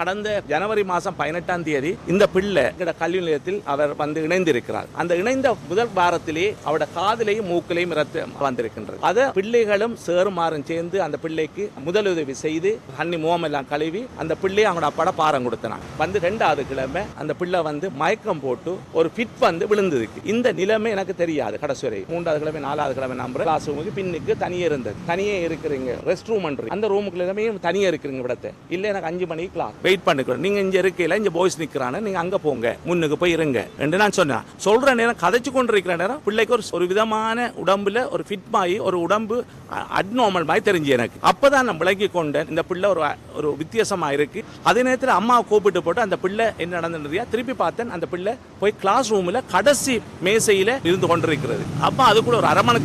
கடந்த ஜனவரி மாதம் பதினெட்டாம் தேதி இந்த பிள்ளை கல்வி நிலையத்தில் அவர் வந்து இணைந்திருக்கிறார். அந்த இணைந்த முதல் வாரத்திலே அவரோட காதலையும் மூக்கிலையும் வந்திருக்கின்றது. அதை பிள்ளைகளும் சேருமாறும் சேர்ந்து அந்த பிள்ளைக்கு முதலுதவி செய்து தண்ணி முகமெல்லாம் கழுவி அந்த பிள்ளையை அவங்களோட அப்பாட பாரம் கொடுத்தனாங்க. வந்து ரெண்டாவது கிழமை அந்த பிள்ளை வந்து மயக்கம் போட்டு ஒரு ஃபிட் வந்து விழுந்ததுக்கு. இந்த நிலைமை எனக்கு தெரியாது கடைசி வரை மூன்றாவது கிழமை நாலாவது கிழமை நம்புறேன் கிளாஸ் ரூமுக்கு பின்னுக்கு தனியே இருந்தது. தனியே இருக்கிறீங்க ரெஸ்ட் ரூம் அந்த ரூமுக்குள்ள எல்லாமே தனியே இருக்கிறீங்க விடத்தை இல்லை எனக்கு அஞ்சு மணிக்கு கிளாஸ் வெயிட் பண்ணிக்கிறோம். நீங்க இங்க இருக்கையில இங்க பாய்ஸ் நிக்கிறான நீங்க அங்க போங்க. முன்னுக்கு போய் இருங்க. என்று நான் சொன்னேன் சொல்ற நேரம் கதைச்சு கொண்டு இருக்கிற நேரம் பிள்ளைக்கு ஒரு ஒரு விதமான உடம்புல ஒரு ஃபிட் ஆகி ஒரு உடம்பு அட்நார்மல் மாதிரி தெரிஞ்சு எனக்கு. அப்பதான் நான் விளங்கி கொண்டேன். இந்த பிள்ளை ஒரு ஒரு வித்தியாசமா இருக்கு. அதே நேரத்தில் அம்மாவை கூப்பிட்டு போட்டு அந்த பிள்ளை என்ன நடந்ததுயா திருப்பி பார்த்தேன். அந்த பிள்ளை போய் கிளாஸ் ரூம்ல கடைசி மேசையில இருந்து கொண்டிருக்கிறது. அப்ப அதுக்குள்ள ஒரு அரை மணி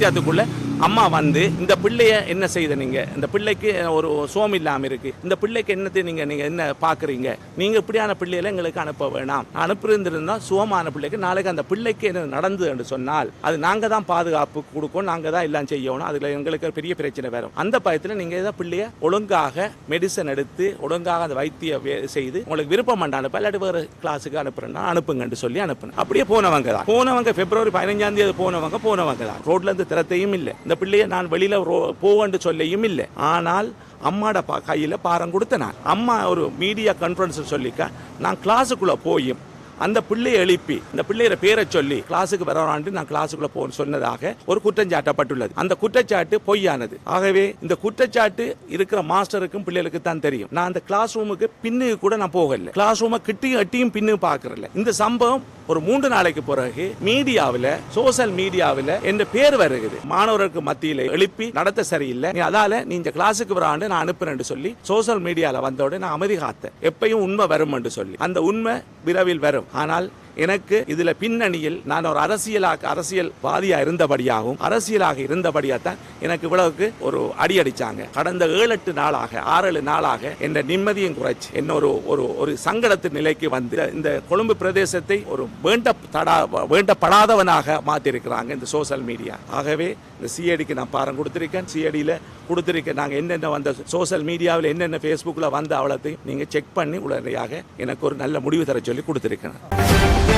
அம்மா வந்து இந்த பிள்ளைய என்ன செய்த நீங்க? இந்த பிள்ளைக்கு ஒரு சோம் இல்லாம இருக்கு. இந்த பிள்ளைக்கு என்னத்தை நீங்க நீங்க என்ன பாக்குறீங்க? நீங்க இப்படியான பிள்ளைகளை எங்களுக்கு அனுப்ப வேணாம். அனுப்பியிருந்திருந்தா சோமான பிள்ளைக்கு நாளைக்கு அந்த பிள்ளைக்கு என்ன நடந்தது என்று சொன்னால் அது நாங்க தான் பாதுகாப்பு கொடுக்கணும் நாங்க தான் எல்லாம் செய்யணும். அதுல எங்களுக்கு பெரிய பிரச்சனை வரும் அந்த பயத்துல நீங்க ஏதாவது பிள்ளைய ஒழுங்காக மெடிசன் எடுத்து ஒழுங்காக அந்த வைத்திய வே- செய்து உங்களுக்கு விருப்பம் பண்ண அனுப்ப இல்லாட்டி வேறு கிளாஸுக்கு அனுப்புறேன்னா அனுப்புங்கன்னு சொல்லி அனுப்புனேன். அப்படியே போனவங்க தான். போனவங்க பிப்ரவரி பதினஞ்சாம் தேதி போனவங்க போனவங்க தான். ரோட்ல இருந்து திறத்தையும் இல்லை. இந்த பிள்ளைய நான் வெளியில ரோ- போவேன்னு சொல்லியும் இல்லை. ஆனால் அம்மாட பா கையில் பாரம் கொடுத்தேன் நான். அம்மா ஒரு மீடியா கான்ஃபரன்ஸ் சொல்லிக்க நான் கிளாஸுக்குள்ளே போயும். அந்த பிள்ளையை எழுப்பி இந்த பிள்ளையிற பேரை சொல்லி கிளாஸுக்கு வரான்ட்டு நான் கிளாஸுக்குள்ள போகணும் சொன்னதாக ஒரு குற்றஞ்சாட்டப்பட்டுள்ளது. அந்த குற்றச்சாட்டு பொய்யானது. ஆகவே இந்த குற்றச்சாட்டு இருக்கிற மாஸ்டருக்கும் பிள்ளைகளுக்கு தான் தெரியும். நான் அந்த கிளாஸ் ரூமுக்கு பின்னுக்கு கூட நான் போகல. கிளாஸ் ரூமை கிட்டியும் அட்டியும் பின்னு பார்க்கறல இந்த சம்பவம் ஒரு மூன்று நாளைக்கு பிறகு மீடியாவில் சோஷியல் மீடியாவில் என் பேர் வருகிறது மாணவர்களுக்கு மத்தியில் எழுப்பி நடத்த சரியில்லை. நீ அதால நீ இந்த கிளாஸுக்கு வராண்டு நான் அனுப்புறேன்னு சொல்லி சோஷியல் மீடியாவில் வந்தோட நான் அமைதி காத்தேன். எப்பயும் உண்மை வரும் சொல்லி. அந்த உண்மை விரைவில் வரும். ஆனால் எனக்கு இதுல பின்னணியில் நான் ஒரு அரசியலாக அரசியல்வாதியா இருந்தபடியாகவும் அரசியலாக இருந்தபடியாக தான் எனக்கு இவ்வளவுக்கு ஒரு அடி அடிச்சாங்க. கடந்த ஏழு எட்டு நாளாக ஆறு ஏழு நாளாக என்ற நிம்மதியும் குறைச்சு என்ன ஒரு ஒரு ஒரு சங்கடத்து நிலைக்கு வந்து இந்த கொழும்பு பிரதேசத்தை ஒரு வேண்ட தடா வேண்டப்படாதவனாக மாத்திருக்கிறாங்க இந்த சோஷியல் மீடியா. ஆகவே இந்த சிஐடிக்கு நான் பாரம் கொடுத்துருக்கேன். சிஐடியில் கொடுத்துருக்கேன் நாங்கள் என்னென்ன வந்த சோஷியல் மீடியாவில் என்னென்ன ஃபேஸ்புக்கில் வந்த அவலத்தையும் நீங்கள் செக் பண்ணி உடனடியாக எனக்கு ஒரு நல்ல முடிவு தர சொல்லி கொடுத்துருக்கேன்